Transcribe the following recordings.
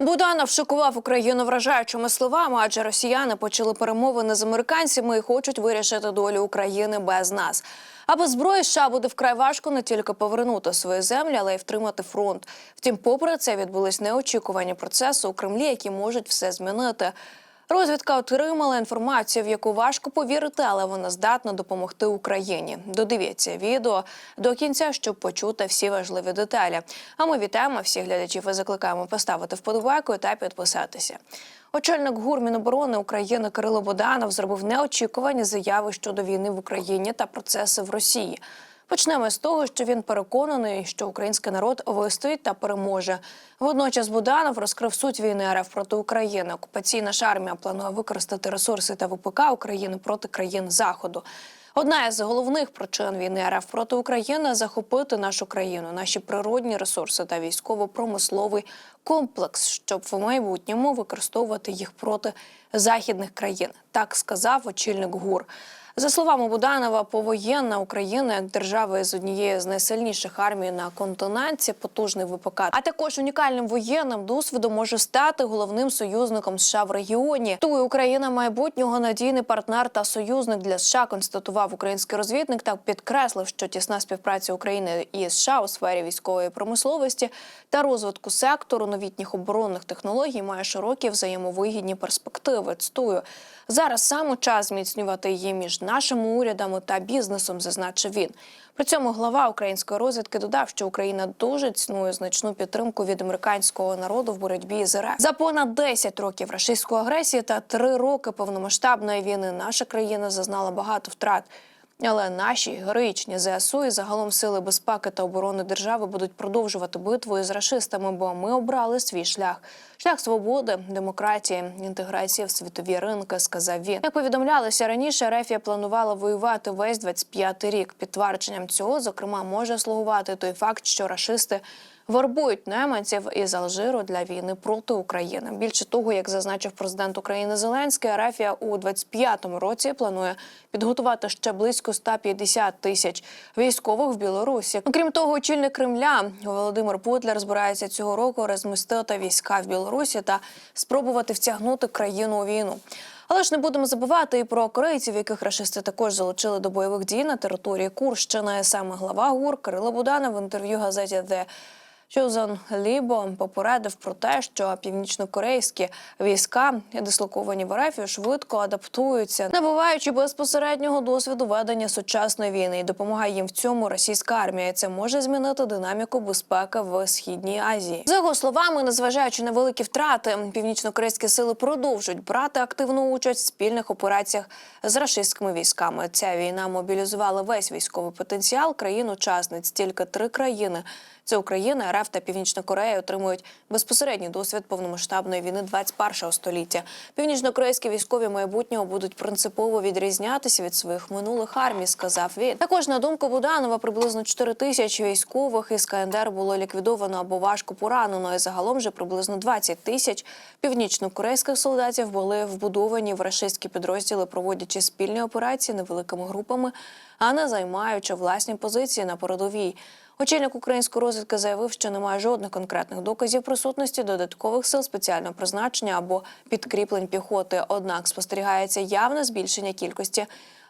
Буданов шокував Україну вражаючими словами, адже росіяни почали перемовини з американцями і хочуть вирішити долю України без нас. А зброї США буде вкрай важко не тільки повернути свої землі, але й втримати фронт. Втім, попри це відбулись неочікувані процеси у Кремлі, які можуть все змінити. Розвідка отримала інформацію, в яку важко повірити, але вона здатна допомогти Україні. Додивіться відео до кінця, щоб почути всі важливі деталі. А ми вітаємо всіх глядачів і закликаємо поставити вподобайку та підписатися. Очільник ГУР Міноборони України Кирило Боданов зробив неочікувані заяви щодо війни в Україні та процеси в Росії. Почнемо з того, що він переконаний, що український народ вистоїть та переможе. Водночас Буданов розкрив суть війни РФ проти України. Окупаційна ж армія планує використати ресурси та ВПК України проти країн Заходу. Одна із головних причин війни РФ проти України захопити нашу країну, наші природні ресурси та військово-промисловий комплекс, щоб в майбутньому використовувати їх проти західних країн. Так сказав очільник ГУР. За словами Буданова, повоєнна Україна як держава з однією з найсильніших армій на континенті, потужний ВПК, а також унікальним воєнним досвідом може стати головним союзником США в регіоні. Тує Україна майбутнього надійний партнер та союзник для США, констатував український розвідник. та підкреслив, що тісна співпраця України і США у сфері військової промисловості та розвитку сектору новітніх оборонних технологій має широкі взаємовигідні перспективи. Цитую. Зараз саме час зміцнювати її між нашими урядами та бізнесом, зазначив він. При цьому глава української розвідки додав, що Україна дуже цінує значну підтримку від американського народу в боротьбі з РФ. За понад 10 років рашистської агресії та 3 роки повномасштабної війни наша країна зазнала багато втрат. Але наші героїчні ЗСУ і загалом сили безпеки та оборони держави будуть продовжувати битву із рашистами, бо ми обрали свій шлях. Шлях свободи, демократії, інтеграції в світові ринки, сказав він. Як повідомлялося раніше, Рефія планувала воювати весь 25-й рік. Підтвердженням цього, зокрема, може слугувати той факт, що рашисти вербують найманців із Алжиру для війни проти України. Більше того, як зазначив президент України Зеленський, Арафія у 25-му році планує підготувати ще близько 150 тисяч військових в Білорусі. Окрім того, очільник Кремля Володимир Путлер збирається цього року розмістити війська в Білорусі та спробувати втягнути країну у війну. Але ж не будемо забувати і про корейців, яких рашисти також залучили до бойових дій на території Курщини. Саме глава ГУР Кирило Буданов в інтерв'ю газеті The Chosen Лібо попередив про те, що північнокорейські війська, дислоковані в РФ, швидко адаптуються, набуваючи безпосереднього досвіду ведення сучасної війни, і допомагає їм в цьому російська армія. Це може змінити динаміку безпеки в східній Азії. За його словами, незважаючи на великі втрати, північнокорейські сили продовжують брати активну участь в спільних операціях з рашистськими військами. Ця війна мобілізувала весь військовий потенціал країн-учасниць. Тільки три країни. Це Україна, РФ та Північна Корея отримують безпосередній досвід повномасштабної війни 21-го століття. Північно-корейські військові майбутнього будуть принципово відрізнятися від своїх минулих армій, сказав він. Також на думку Буданова, приблизно 4 тисячі військових із КНДР було ліквідовано або важко поранено. І загалом же приблизно 20 тисяч північно-корейських солдатів були вбудовані в рашистські підрозділи, проводячи спільні операції невеликими групами, а не займаючи власні позиції на передовій. Очільник української розвідки заявив, що немає жодних конкретних доказів присутності додаткових сил спеціального призначення або підкріплень піхоти. Однак спостерігається явне збільшення кількості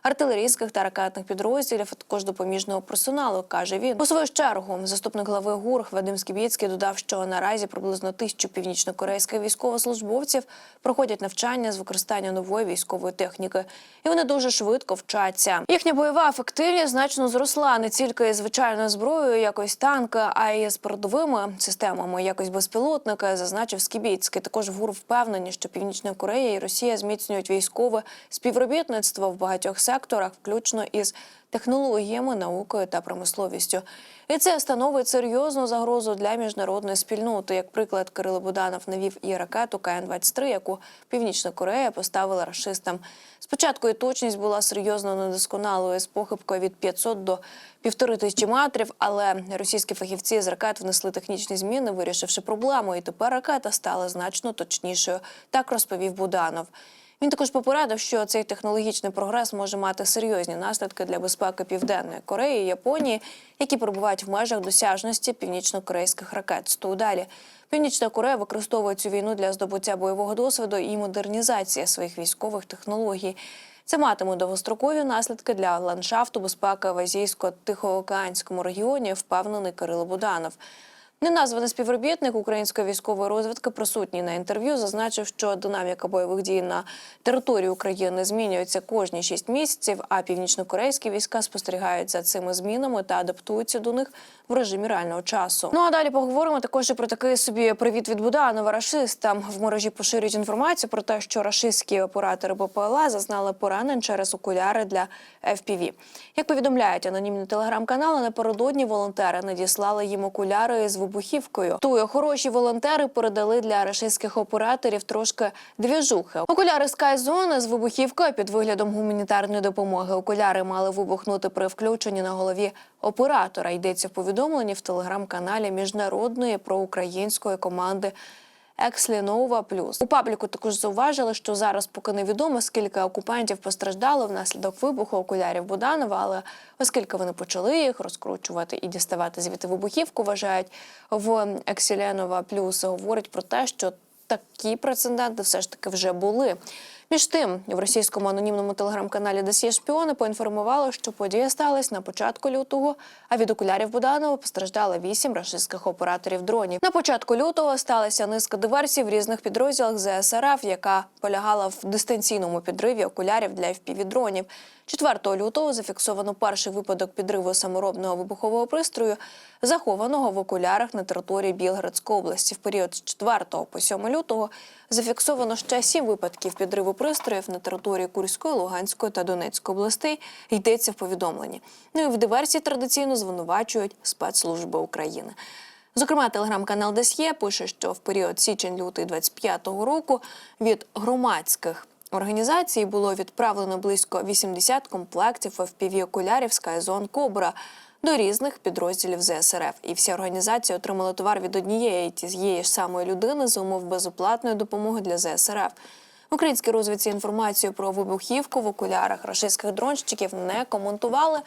артилерійських та ракетних підрозділів, а також допоміжного персоналу, каже він. У свою чергу заступник глави ГУР Вадим Скібєцький додав, що наразі приблизно тисячу північно-корейських військовослужбовців проходять навчання з використання нової військової техніки, і вони дуже швидко вчаться. Їхня бойова ефективність значно зросла не тільки звичайною зброєю, якось танки, а й з передовими системами, якось безпілотники, зазначив Скібєцький. Також ГУР впевнені, що Північна Корея і Росія зміцнюють військове співробітництво в багатьох секторах, включно із технологіями, наукою та промисловістю. І це становить серйозну загрозу для міжнародної спільноти. Як приклад, Кирило Буданов навів і ракету КН-23, яку Північна Корея поставила рашистам. Спочатку і точність була серйозно недосконалою з похибкою від 500 до півтори тисячі метрів, але російські фахівці з ракет внесли технічні зміни, вирішивши проблему. І тепер ракета стала значно точнішою. Так розповів Буданов. Він також попередив, що цей технологічний прогрес може мати серйозні наслідки для безпеки Південної Кореї і Японії, які перебувають в межах досяжності північно-корейських ракет. Сту далі. Північна Корея використовує цю війну для здобуття бойового досвіду і модернізації своїх військових технологій. Це матиме довгострокові наслідки для ландшафту безпеки в азійсько-тихоокеанському регіоні, впевнений Кирило Буданов. Неназваний співробітник української військової розвідки, присутній на інтерв'ю, зазначив, що динаміка бойових дій на території України змінюється кожні шість місяців, а північнокорейські війська спостерігають за цими змінами та адаптуються до них в режимі реального часу. Ну а далі поговоримо також і про такий собі привіт від Буданова рашистам. В мережі поширюють інформацію про те, що рашистські оператори БПЛА зазнали поранень через окуляри для FPV. Як повідомляють анонімні телеграм-канали, напередодні волонтери надіслали їм окуляри з вибухівкою. Тую хороші волонтери передали для рашистських операторів трошки двіжухи. Окуляри Skyzone з вибухівкою під виглядом гуманітарної допомоги. Окуляри мали вибухнути при включенні на голові оператора. Йдеться в повідомленні в телеграм-каналі міжнародної проукраїнської команди. Екслінова плюс у пабліку також зауважили, що зараз поки невідомо, скільки окупантів постраждало внаслідок вибуху окулярів Буданова, але оскільки вони почали їх розкручувати і діставати звідти вибухівку, вважають в Екселенова плюс говорить про те, що такі прецеденти все ж таки вже були. Між тим, в російському анонімному телеграм-каналі Досьє шпіони поінформували, що подія сталася на початку лютого, а від окулярів Буданова постраждало вісім рашистських операторів дронів. На початку лютого сталася низка диверсій в різних підрозділах ЗСРФ, яка полягала в дистанційному підриві окулярів для FPV-дронів. 4 лютого зафіксовано перший випадок підриву саморобного вибухового пристрою, захованого в окулярах на території Білградської області. В період з 4 по 7 лютого зафіксовано ще сім випадків підриву пристроїв на території Курської, Луганської та Донецької областей. Йдеться в повідомленні. Ну і в диверсії традиційно звинувачують спецслужби України. Зокрема, телеграм-канал Десьє пише, що в період січень-лютий 25-го року від громадських організацій було відправлено близько 80 комплектів FPV-окулярів Skyzone Cobra до різних підрозділів ЗСРФ. І всі організації отримали товар від однієї тієї ж самої людини за умов безоплатної допомоги для ЗСРФ. В українській розвідці інформацію про вибухівку в окулярах рашистських дронщиків не коментували.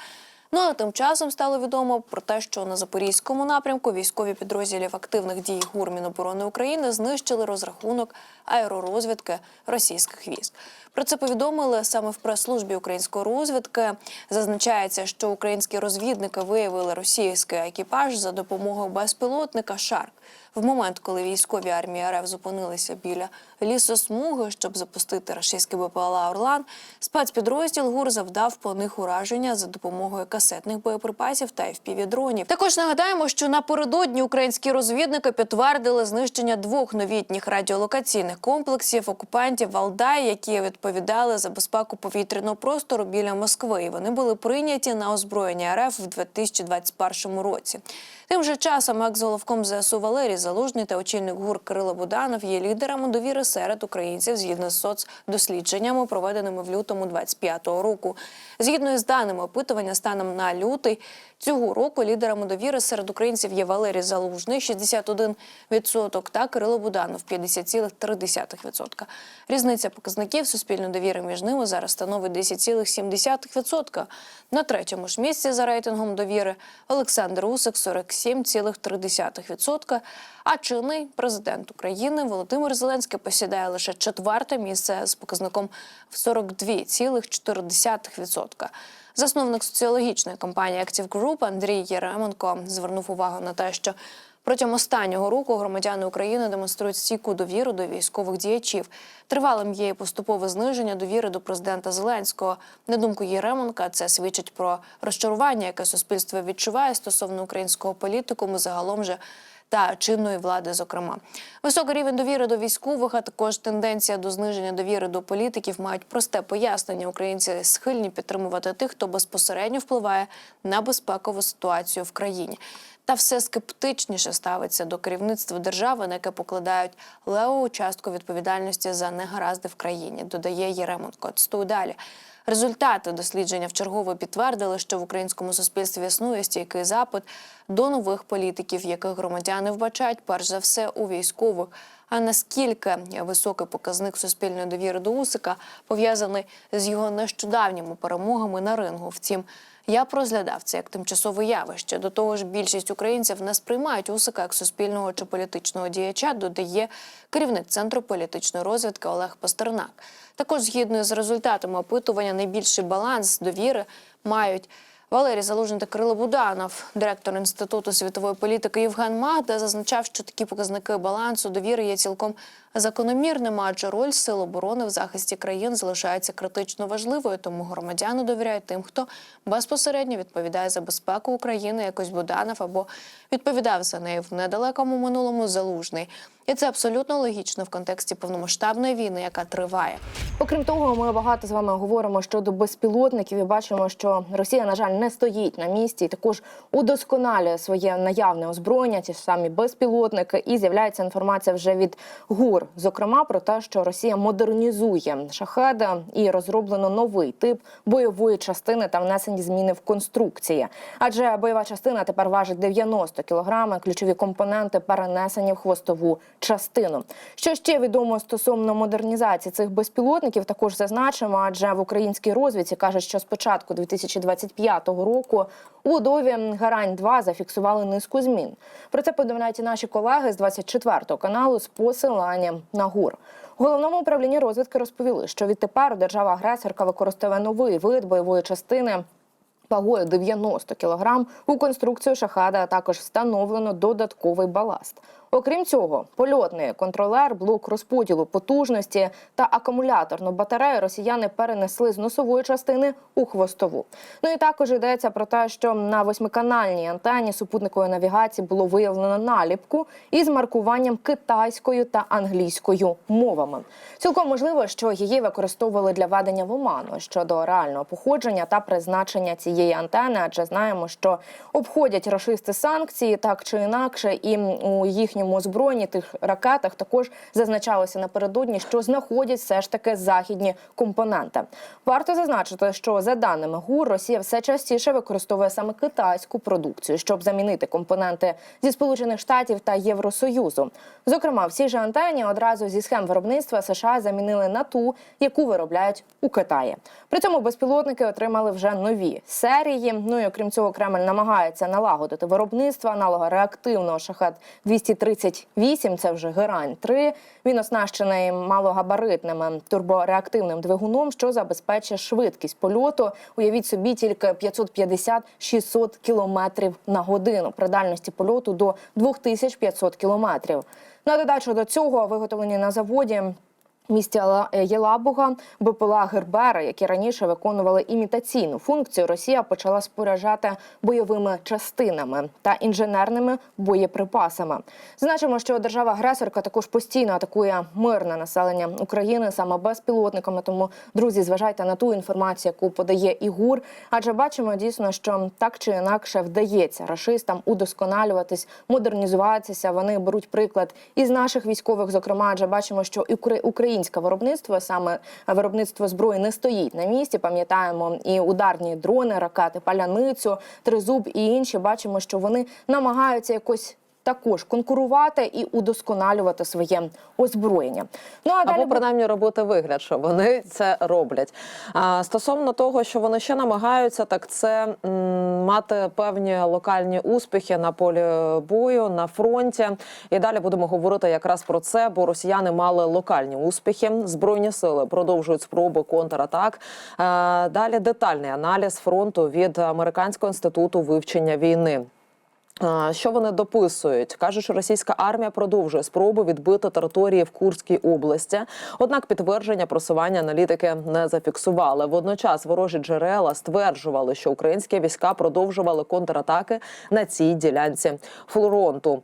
Ну а тим часом стало відомо про те, що на запорізькому напрямку військові підрозділів активних дій ГУР Міноборони України знищили розрахунок аеророзвідки російських військ. Про це повідомили саме в прес-службі української розвідки. Зазначається, що українські розвідники виявили російський екіпаж за допомогою безпілотника Шарк. В момент, коли військові армії РФ зупинилися біля лісосмуги, щоб запустити рашистський БПЛА Орлан, спецпідрозділ ГУР завдав по них ураження за допомогою касетних боєприпасів та FPV-дронів. Також нагадаємо, що напередодні українські розвідники підтвердили знищення двох новітніх радіолокаційних комплексів окупантів Валдай, які відповідали за безпеку повітряного простору біля Москви. І вони були прийняті на озброєння РФ в 2021 році. Тим же часом екс-головком ЗСУ Валерій Залужний та очільник ГУР Кирило Буданов є лідерами довіри серед українців згідно з соцдослідженнями, проведеними в лютому 25-го року. Згідно із даними опитування, станом на лютий цього року лідерами довіри серед українців є Валерій Залужний 61% та Кирило Буданов 50,3%. Різниця показників суспільної довіри між ними зараз становить 10,7%. На третьому ж місці за рейтингом довіри Олександр Усик 47,3%. А чинний президент України Володимир Зеленський посідає лише четверте місце з показником в 42,4%. Засновник соціологічної компанії Active Group Андрій Єременко звернув увагу на те, що Протягом останнього року громадяни України демонструють стійку довіру до військових діячів. Тривалим є і поступове зниження довіри до президента Зеленського. На думку Єременка, це свідчить про розчарування, яке суспільство відчуває стосовно українського політикуму загалом же та чинної влади, зокрема. Високий рівень довіри до військових, а також тенденція до зниження довіри до політиків мають просте пояснення. Українці схильні підтримувати тих, хто безпосередньо впливає на безпекову ситуацію в країні. та все скептичніше ставиться до керівництва держави, на яке покладають левову частку відповідальності за негаразди в країні. Додає Єременко. Цитую далі. Результати дослідження вчергово підтвердили, що в українському суспільстві існує стійкий запит до нових політиків, яких громадяни вбачають перш за все у військових. А наскільки високий показник суспільної довіри до Усика пов'язаний з його нещодавніми перемогами на рингу? Втім, я розглядав це як тимчасове явище. До того ж, більшість українців не сприймають Усика як суспільного чи політичного діяча, додає керівник центру політичної розвідки Олег Пастернак. Також, згідно з результатами опитування, найбільший баланс довіри мають Валерій Залужний та Кирило Буданов, директор інституту світової політики Євген Магда, зазначав, що такі показники балансу довіри є цілком закономірними, адже роль сил оборони в захисті країн залишається критично важливою. Тому громадяни довіряють тим, хто безпосередньо відповідає за безпеку України, якось Буданов або відповідав за неї в недалекому минулому залужний. І це абсолютно логічно в контексті повномасштабної війни, яка триває. Окрім того, ми багато з вами говоримо щодо безпілотників і бачимо, що Росія, на жаль, не стоїть на місці і також удосконалює своє наявне озброєння, ті ж самі безпілотники. І з'являється інформація вже від ГУР, зокрема про те, що Росія модернізує шахеди і розроблено новий тип бойової частини та внесені зміни в конструкції. Адже бойова частина тепер важить 90 кілограми. Ключові компоненти перенесені в хвостову частину. Що ще відомо стосовно модернізації цих безпілотників, також зазначимо, адже в українській розвідці кажуть, що з початку 2025 року у будові Гарань 2 зафіксували низку змін. Про це повідомляють наші колеги з 24 каналу з посиланням на ГУР. Головному управлінні розвідки розповіли, що відтепер держава-агресорка використовує новий вид бойової частини вагою 90 кг. У конструкцію шахада також встановлено додатковий баласт. Окрім цього, польотний контролер, блок розподілу потужності та акумуляторну батарею росіяни перенесли з носової частини у хвостову. Ну і також йдеться про те, що на восьмиканальній антені супутникової навігації було виявлено наліпку із маркуванням китайською та англійською мовами. Цілком можливо, що її використовували для ведення в оману щодо реального походження та призначення цієї антени, адже знаємо, що обходять рашисти санкції так чи інакше, і у їхньому озброєнні тих ракетах також зазначалося напередодні, що знаходять все ж таки західні компоненти. Варто зазначити, що за даними ГУР, Росія все частіше використовує саме китайську продукцію, щоб замінити компоненти зі Сполучених Штатів та Євросоюзу. Зокрема, всі ж антені одразу зі схем виробництва США замінили на ту, яку виробляють у Китаї. При цьому безпілотники отримали вже нові серії. Ну і окрім цього, Кремль намагається налагодити виробництво аналога реактивного шахет 238 Це вже герань 3 Він оснащений малогабаритним турбореактивним двигуном, що забезпечує швидкість польоту. Уявіть собі, тільки 550-600 кілометрів на годину при дальності польоту до 2500 кілометрів. На додачу до цього виготовлені на заводі. Місті Єлабуга БПЛА Гербера, які раніше виконували імітаційну функцію, Росія почала споряджати бойовими частинами та інженерними боєприпасами. Значимо, що держава-агресорка також постійно атакує мирне населення України саме безпілотниками. Тому, друзі, зважайте на ту інформацію, яку подає ІГУР. Адже бачимо дійсно, що так чи інакше вдається рашистам удосконалюватись, модернізуватися. Вони беруть приклад із наших військових, зокрема, адже бачимо, що і укра- українське виробництво, саме виробництво зброї, не стоїть на місці. Пам'ятаємо і ударні дрони, ракети, паляницю, тризуб і інші. Бачимо, що вони намагаються якось. Також конкурувати і удосконалювати своє озброєння. Ну а далі Або принаймні робити вигляд, що вони це роблять. А стосовно того, що вони ще намагаються, так це м, мати певні локальні успіхи на полі бою на фронті. І далі будемо говорити якраз про це, бо росіяни мали локальні успіхи. Збройні сили продовжують спроби контратак. Далі детальний аналіз фронту від американського інституту вивчення війни. Що вони дописують? Кажуть, що російська армія продовжує спроби відбити території в Курській області. Однак підтвердження просування аналітики не зафіксували. Водночас ворожі джерела стверджували, що українські війська продовжували контратаки на цій ділянці фронту.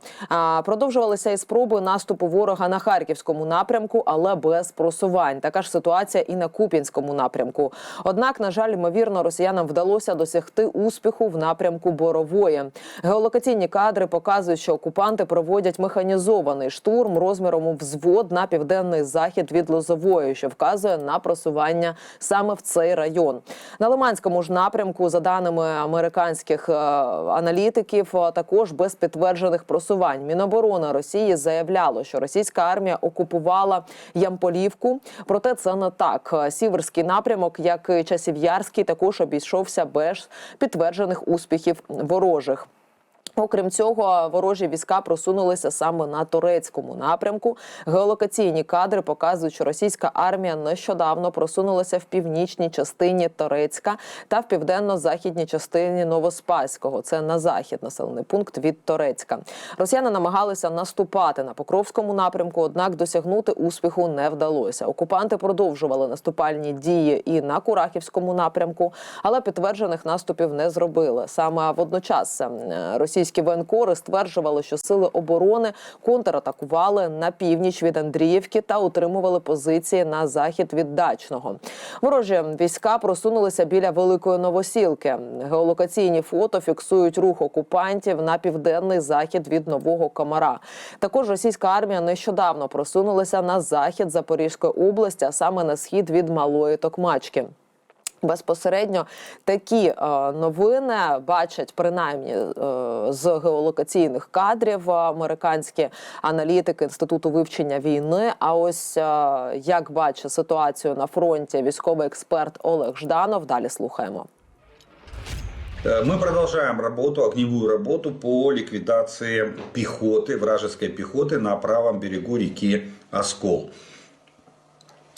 Продовжувалися і спроби наступу ворога на харківському напрямку, але без просувань. Така ж ситуація і на Куп'янському напрямку. Однак, на жаль, ймовірно, росіянам вдалося досягти успіху в напрямку Борової. Геолокаційні Геолокаційні кадри показують, що окупанти проводять механізований штурм розміром у взвод на південний захід від Лозової, що вказує на просування саме в цей район. На Лиманському ж напрямку, за даними американських е, аналітиків, е, також без підтверджених просувань. Міноборони Росії заявляло, що російська армія окупувала Ямполівку. Проте це не так. Е, Сіверський напрямок, як і Часів'ярський, також обійшовся без підтверджених успіхів ворожих. Окрім цього, ворожі війська просунулися саме на турецькому напрямку. Геолокаційні кадри показують, що російська армія нещодавно просунулася в північній частині Торецька та в південно-західній частині Новоспаського. Це на захід населений пункт від Торецька. Росіяни намагалися наступати на Покровському напрямку, однак досягнути успіху не вдалося. Окупанти продовжували наступальні дії і на Курахівському напрямку, але підтверджених наступів не зробили. Саме водночас е, російські воєнкори стверджували, що сили оборони контратакували на північ від Андріївки та утримували позиції на захід від Дачного. Ворожі війська просунулися біля великої новосілки. Геолокаційні фото фіксують рух окупантів на південний захід від нового комара. Також російська армія нещодавно просунулася на захід Запорізької області, а саме на схід від Малої Токмачки. Безпосередньо такі е, новини бачать принаймні е, з геолокаційних кадрів е, американські аналітики інституту вивчення війни. А ось е, як бачить ситуацію на фронті військовий експерт Олег Жданов. Далі слухаємо. Э, Мы продолжаем работу, огневую работу по ликвидации пехоты, вражеской пехоты на правом берегу реки Оскол.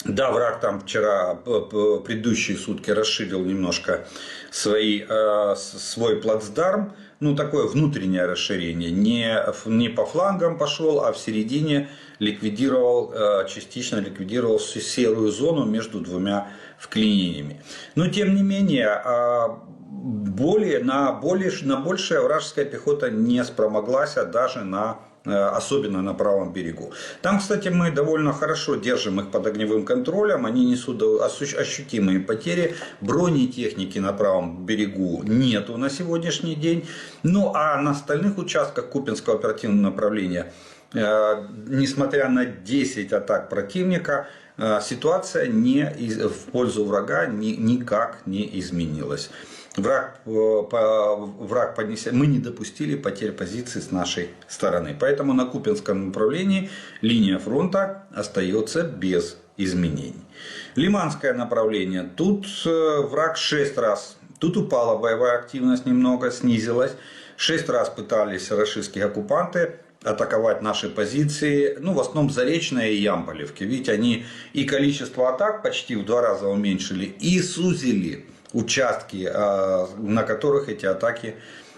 Да, враг там вчера, п- предыдущие сутки расширил немножко свои, э, свой плацдарм. Ну, такое внутреннее расширение. Не, не по флангам пошел, а в середине ликвидировал, э, частично ликвидировал серую зону между двумя вклинениями. Но, тем не менее, а, более, на, более, на большее вражеская пехота не спромоглась, а даже на э, особенно на правом берегу. Там, кстати, мы довольно хорошо держим их под огневым контролем, они несут ощутимые потери, бронетехники на правом берегу нету на сегодняшний день, ну а на остальных участках Купинского оперативного направления, э, несмотря на 10 атак противника, э, ситуация не в пользу врага ни- никак не изменилась. Враг, э, враг поднесе, мы не допустили потерь позиций с нашей стороны. Поэтому на Купинском направлении линия фронта остается без изменений. Лиманское направление. Тут э, враг 6 раз. Тут упала боевая активность немного, снизилась. Шесть раз пытались российские оккупанты атаковать наши позиции, ну, в основном Заречная и Ямполевки. Видите, они и количество атак почти в два раза уменьшили, и сузили участки, а, на которых эти атаки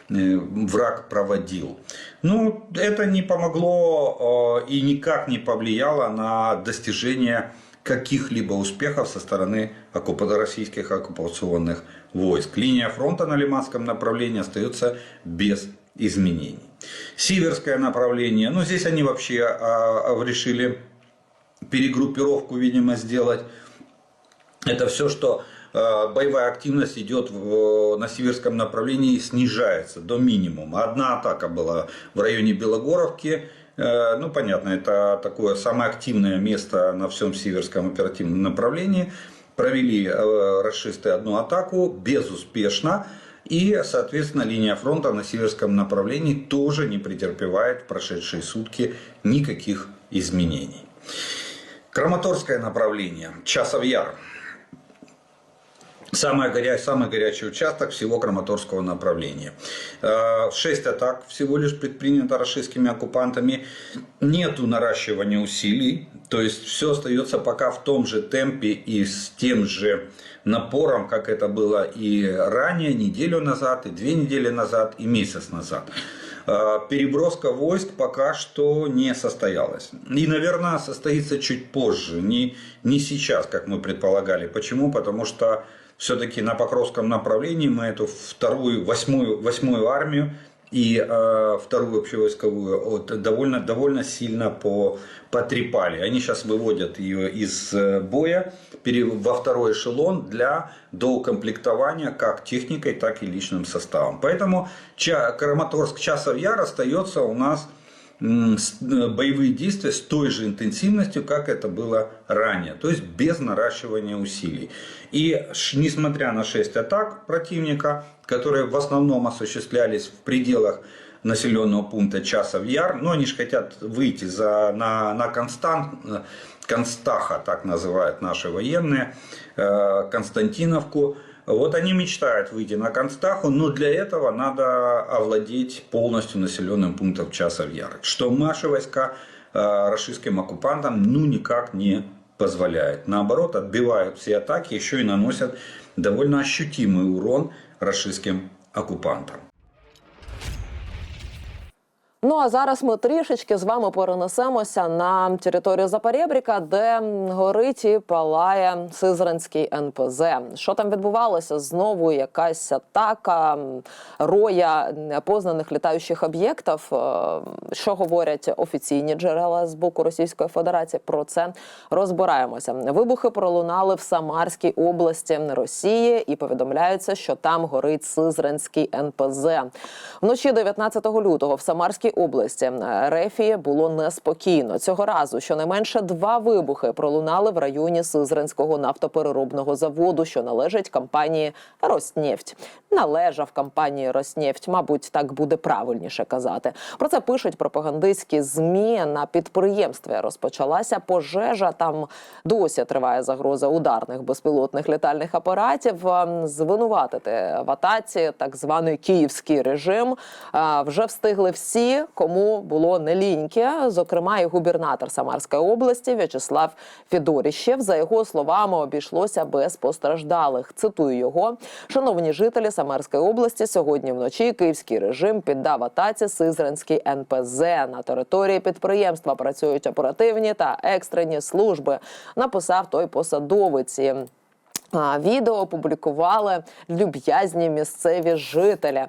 э, враг проводил. Ну, это не помогло э, и никак не повлияло на достижение каких-либо успехов со стороны российских оккупационных войск. Линия фронта на Лиманском направлении остается без изменений. Сиверское направление, ну здесь они вообще а, решили перегруппировку, видимо, сделать. Это все, что боевая активность идет в- на северском направлении, снижается до минимума. Одна атака была в районе Белогоровки. Э, Ну, понятно, это такое самое активное место на всем северском оперативном направлении. Провели э, расисты одну атаку безуспешно. И, соответственно, линия фронта на северском направлении тоже не претерпевает в прошедшие сутки никаких изменений. Краматорское направление, Часов Яр. Самый, горя... самый горячий участок всего Краматорского направления. Э, Шесть атак всего лишь предпринято российскими оккупантами. Нету наращивания усилий. То есть все остается пока в том же темпе и с тем же напором, как это было и ранее, неделю назад, и две недели назад, и месяц назад. Э, Переброска войск пока что не состоялась. И, наверное, состоится чуть позже, не, не сейчас, как мы предполагали. Почему? Потому что все-таки на Покровском направлении мы эту вторую, восьмую, восьмую армию и э, вторую общевойсковую вот, довольно, довольно сильно по, потрепали. Они сейчас выводят ее из э, боя пере- во второй эшелон для доукомплектования как техникой, так и личным составом. Поэтому Ча- Краматорск, Часов Яр остается у нас боевые действия с той же интенсивностью, как это было ранее, то есть без наращивания усилий. И несмотря на 6 атак противника, которые в основном осуществлялись в пределах населенного пункта Часов Яр, но они же хотят выйти за, на, на Констант, э, Констаха, так называют наши военные, э, Константиновку, вот они мечтают выйти на Констаху, но для этого надо овладеть полностью населенным пунктом Часов Яр, что наши войска э, российским оккупантам ну никак не позволяет. Наоборот, отбивают все атаки, еще и наносят довольно ощутимый урон российским оккупантам. Ну а зараз ми трішечки з вами перенесемося на територію Запорєбріка, де горить і палає Сизранський НПЗ. Що там відбувалося? Знову якась атака, роя непознаних літаючих об'єктів. Е, Що говорять офіційні джерела з боку Російської Федерації? Про це розбираємося. Вибухи пролунали в Самарській області Росії і повідомляється, що там горить Сизранський НПЗ. Вночі 19 лютого в Самарській області е, Рефії було неспокійно. Цього разу щонайменше два вибухи пролунали в районі Сизранського нафтопереробного заводу, що належить компанії Роснефть. Належав компанії Роснефть, мабуть, так буде правильніше казати. Про це пишуть пропагандистські змі на підприємстві. Розпочалася пожежа. Там досі триває загроза ударних безпілотних літальних апаратів. Ем, Звинуватити в атаці так званий київський режим е, вже встигли всі, кому було не ліньки, зокрема і губернатор Самарської області В'ячеслав Федоріщев. За його словами, обійшлося без постраждалих. Цитую його, шановні жителі Самарської області. Сьогодні вночі київський режим піддав атаці Сизранський НПЗ на території підприємства. Працюють оперативні та екстрені служби. Написав той посадовець. Відео опублікували люб'язні місцеві жителі.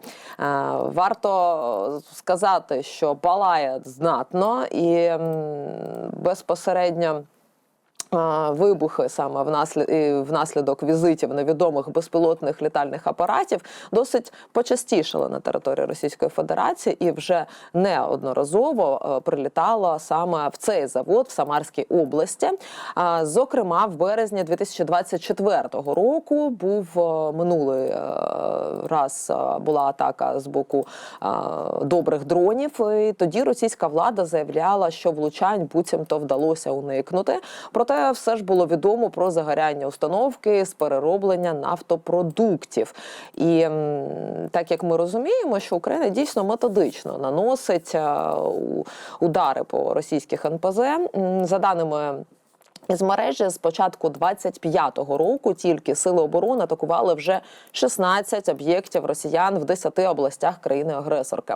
Варто сказати, що палає знатно і безпосередньо. Вибухи саме внаслідок візитів невідомих безпілотних літальних апаратів досить почастішали на території Російської Федерації і вже неодноразово е, прилітало саме в цей завод в Самарській області. Зокрема, в березні 2024 року був е, минулий е, раз була атака з боку добрих дронів. І тоді російська влада заявляла, що влучань буцімто вдалося уникнути. Проте все ж було відомо про загоряння установки з перероблення нафтопродуктів. І так як ми розуміємо, що Україна дійсно методично наносить е, удари по російських НПЗ, за даними. З мережі з початку 25-го року тільки сили оборони атакували вже 16 об'єктів росіян в 10 областях країни-агресорка.